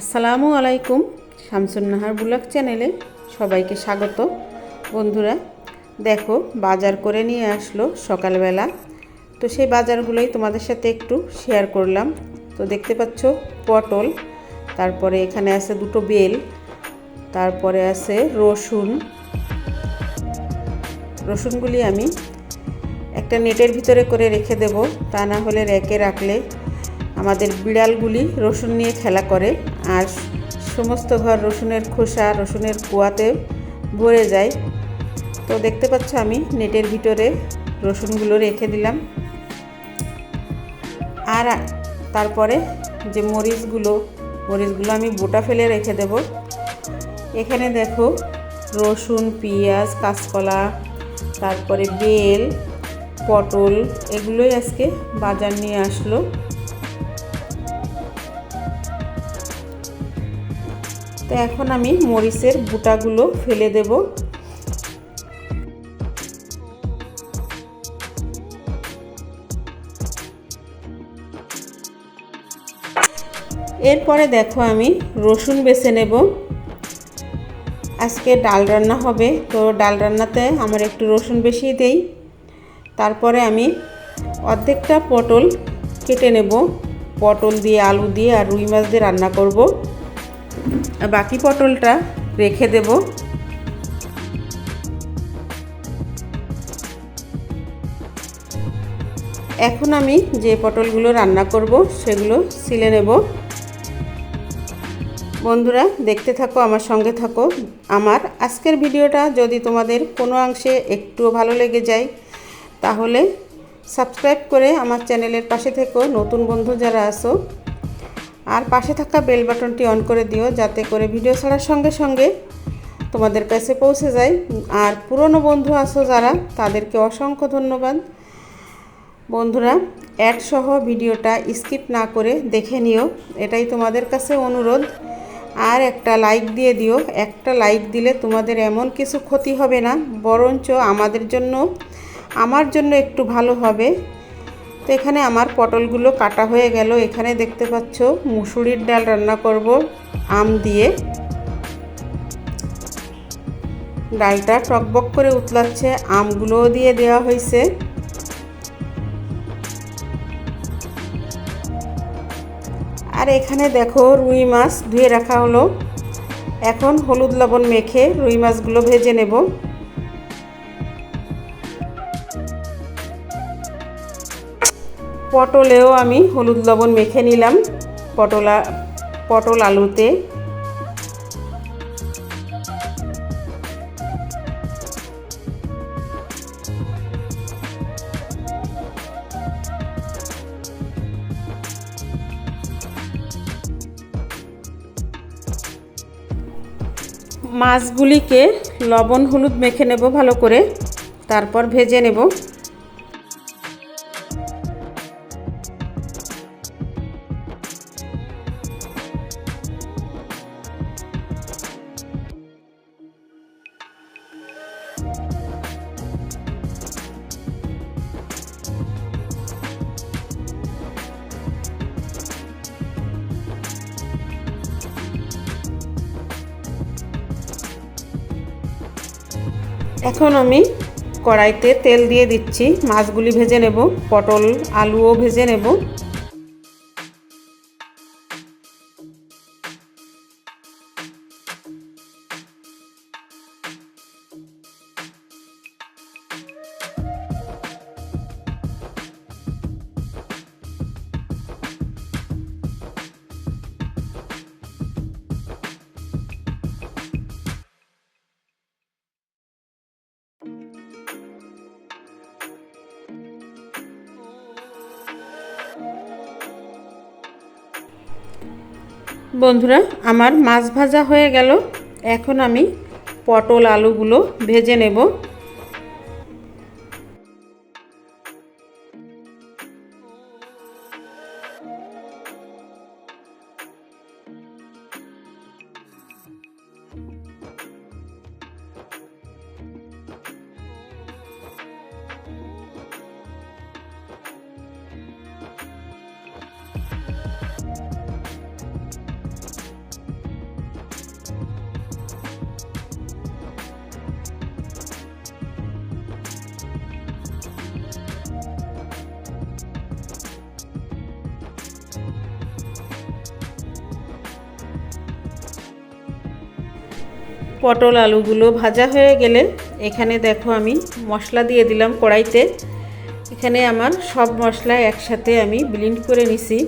আসসালামু আলাইকুম, শামসুন্নাহার ব্লগ চ্যানেলে সবাইকে স্বাগত। বন্ধুরা, দেখো, বাজার করে নিয়ে আসলো সকালবেলা। তো সেই বাজারগুলোই তোমাদের সাথে একটু শেয়ার করলাম। তো দেখতে পাচ্ছ, পটল, তারপরে এখানে আছে দুটো বেল, তারপরে আছে রসুন। রসুনগুলি আমি একটা নেটের ভিতরে করে রেখে দেব। তা না হলে রেখে রাখলে আমাদের বিড়ালগুলি রসুন নিয়ে খেলা করে। আর সমস্ত ঘর রসুনের খোসা, রসুনের কুয়াতে ভরে যায়। তো দেখতে পাচ্ছ আমি নেটের ভিতরে রসুনগুলো রেখে দিলাম। আর তারপরে যে মরিচগুলো মরিচগুলো আমি বোটা ফেলে রেখে দেব। এখানে দেখো রসুন, পেঁয়াজ, কাঁচকলা, তারপরে বেল, পটল, এগুলোই আজকে বাজার নিয়ে আসলো। তো এখন আমি মরিচের বুটাগুলো ফেলে দেব। এরপরে দেখো আমি রসুন বেছে নেব। আজকে ডাল রান্না হবে, তো ডাল রান্নাতে আমার একটু রসুন বেশি দেই। তারপরে আমি অর্ধেকটা পটল কেটে নেব। পটল দিয়ে, আলু দিয়ে আর রুই মাছ দিয়ে রান্না করব। বাকি পটলটা রেখে দেব। এখন আমি যে পটলগুলো রান্না করব, সেগুলো সিলে নেব। বন্ধুরা, দেখতে থাকো, আমার সঙ্গে থাকো। আমার আজকের ভিডিওটা যদি তোমাদের কোনো অংশে একটুও ভালো লেগে যায়, তাহলে সাবস্ক্রাইব করে আমার চ্যানেলের পাশে থেকো। নতুন বন্ধু যারা আসো আর পাশে থাকা বেল বাটনটি অন করে দিও, যাতে করে ভিডিও ছাড়ার সঙ্গে সঙ্গে তোমাদের কাছে পৌঁছে যায়। আর পুরনো বন্ধু আছো যারা, তাদেরকে অসংখ্য ধন্যবাদ। বন্ধুরা অ্যাড সহ ভিডিওটা স্কিপ না করে দেখে নিও, এটাই তোমাদের কাছে অনুরোধ। আর একটা লাইক দিয়ে দিও, একটা লাইক দিলে তোমাদের এমন কিছু ক্ষতি হবে না, বরঞ্চ আমাদের জন্য, আমার জন্য একটু ভালো হবে। তো এখানে আমার পটলগুলো কাটা হয়ে গেল। এখানে দেখতে পাচ্ছ মুসুরির ডাল রান্না করব আম দিয়ে। ডালটা টকবক করে উতলাচ্ছে, আমগুলোও দিয়ে দেওয়া হয়েছে। আর এখানে দেখো রুই মাছ ধুয়ে রাখা হলো। এখন হলুদ লবণ মেখে রুই মাছগুলো ভেজে নেব। পটলেও আমি হলুদ লবণ মেখে নিলাম পটলা, পটল আলুতে। মাছগুলিকে লবণ হলুদ মেখে নেব ভালো করে, তারপর ভেজে নেব। এখন আমি কড়াইতে তেল দিয়ে দিচ্ছি। মাছগুলি ভেজে নেব পটল আলুও ভেজে নেব। বন্ধুরা আমার মাছ ভাজা হয়ে গেল। এখন আমি পটল আলুগুলো ভেজে নেব। পটল আলুগুলো ভাজা হয়ে গেলে এখানে দেখো আমি মশলা দিয়ে দিলাম কড়াইতে। এখানে আমার সব মশলা একসাথে আমি ব্লিন্ড করে নিছি।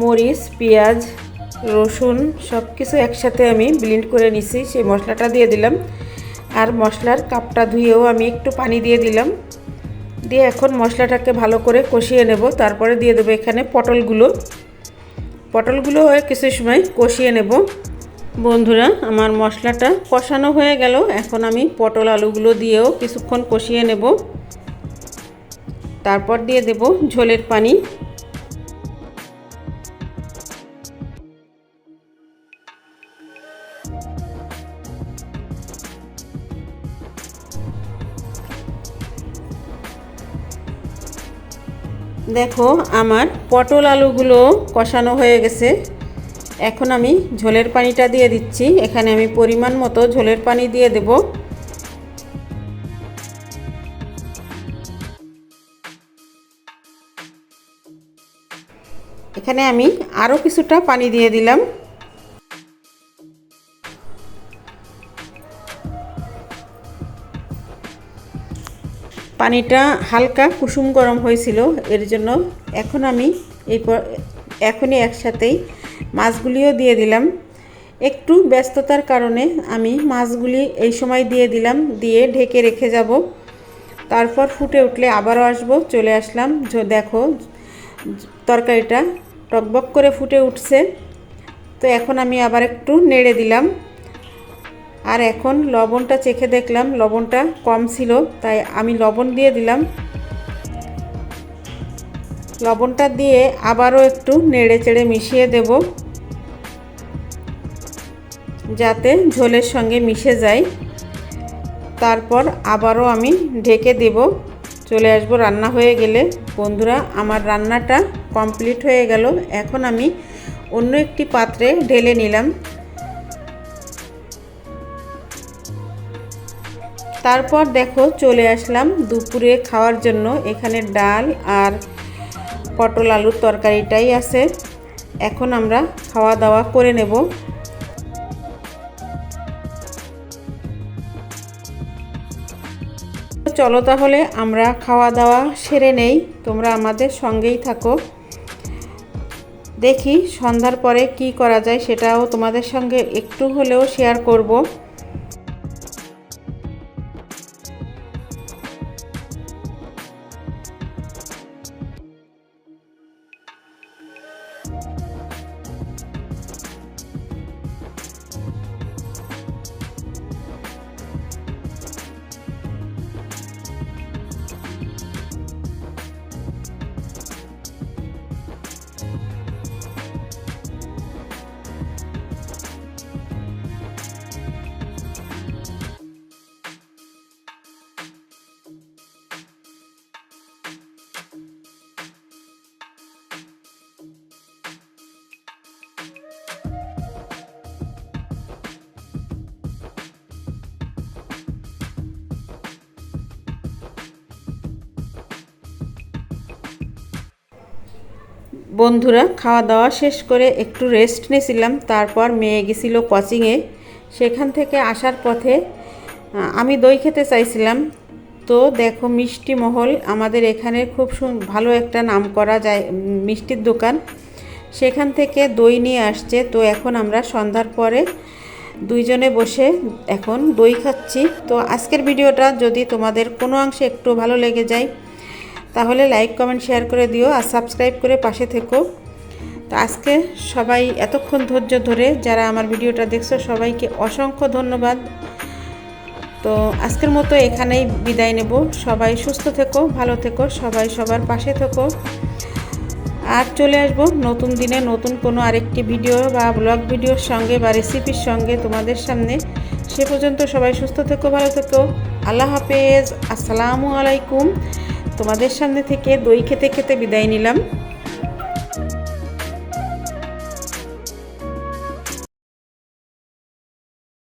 মরিচ, পেঁয়াজ, রসুন সব কিছু একসাথে আমি ব্লিন্ড করে নিছি, সেই মশলাটা দিয়ে দিলাম। আর মশলার কাপটা ধুয়েও আমি একটু পানি দিয়ে দিলাম। দিয়ে এখন মশলাটাকে ভালো করে কষিয়ে নেব। তারপরে দিয়ে দেবো এখানে পটলগুলো। পটলগুলো কিছু সময় কষিয়ে নেব। বন্ধুরা, আমার মশলাটা কষানো হয়ে গেল। এখন আমি পটল আলুগুলো দিয়েও কিছুক্ষণ কষিয়ে নেব। তারপর দিয়ে দেব ঝোলের পানি। দেখো, আমার পটল আলুগুলো কষানো হয়ে গেছে। এখন আমি ঝোলের পানিটা দিয়ে দিচ্ছি। এখানে আমি পরিমাণ মতো ঝোলের পানি দিয়ে দেব। এখানে আমি আরও কিছুটা পানি দিয়ে দিলাম। পানিটা হালকা কুসুম গরম হয়েছিল, এর জন্য এখন আমি এই এখনই একসাথেই মাছগুলিও দিয়ে দিলাম। একটু ব্যস্ততার কারণে আমি মাছগুলি এই সময় দিয়ে দিলাম, দিয়ে ঢেকে রেখে যাব। তারপর ফুটে উঠলে আবারও আসব, চলে আসলাম। দেখো, তরকারিটা টকবক করে ফুটে উঠছে। তো এখন আমি আবার একটু নেড়ে দিলাম। আর এখন লবণটা চেখে দেখলাম, লবণটা কম ছিল, তাই আমি লবণ দিয়ে দিলাম। লবণটা দিয়ে আবারও একটু নেড়ে চেড়ে মিশিয়ে দেব। যাতে ঝোলের সঙ্গে মিশে যায়। তারপর আবারও আমি ঢেকে দেব। চলে আসব রান্না হয়ে গেলে। বন্ধুরা, আমার রান্নাটা কমপ্লিট হয়ে গেল। এখন আমি অন্য একটি পাত্রে ঢেলে নিলাম। তারপর দেখো, চলে আসলাম দুপুরে খাওয়ার জন্য। এখানে ডাল আর পটল আলুর তরকারিটাই আছে। এখন আমরা খাওয়া দাওয়া করে নেব। চলো তাহলে আমরা খাওয়া দাওয়া সেরে নেই। তোমরা আমাদের সঙ্গেই থাকো। দেখি সন্ধ্যার পরে কি করা যায় সেটাও তোমাদের সঙ্গে একটু হলেও শেয়ার করব। বন্ধুরা, খাওয়া দাওয়া শেষ করে একটু রেস্ট নিয়েছিলাম, তারপর মেয়ে গেছিল কোচিংয়ে সেখান থেকে আসার পথে আমি দই খেতে চাইছিলাম। তো দেখো মিষ্টি মহল, আমাদের এখানে খুব ভালো একটা নাম করা যায় মিষ্টির দোকান। সেখান থেকে দই নিয়ে আসছে। তো এখন আমরা সন্ধ্যার পরে দুইজনে বসে এখন দই খাচ্ছি। তো আজকের ভিডিওটা যদি তোমাদের কোনো অংশে একটু ভালো লেগে যায় তাহলে লাইক, কমেন্ট, শেয়ার করে দিও আর সাবস্ক্রাইব করে পাশে থেকো। তো আজকে সবাই এতক্ষণ ধৈর্য ধরে যারা আমার ভিডিওটা দেখছ, সবাইকে অসংখ্য ধন্যবাদ। তো আজকের মতো এখানেই বিদায় নেব। সবাই সুস্থ থেকো, ভালো থেকো, সবাই সবার পাশে থেকো। আর চলে আসব নতুন দিনে নতুন কোনো আরেকটি ভিডিও বা ব্লগ ভিডিওর সঙ্গে বা রেসিপির সঙ্গে তোমাদের সামনে। সে পর্যন্ত সবাই সুস্থ থেকো, ভালো থেকো। আল্লাহ হাফেজ। আসসালামু আলাইকুম। তোমাদের সামনে থেকে দই খেতে খেতে বিদায় নিলাম।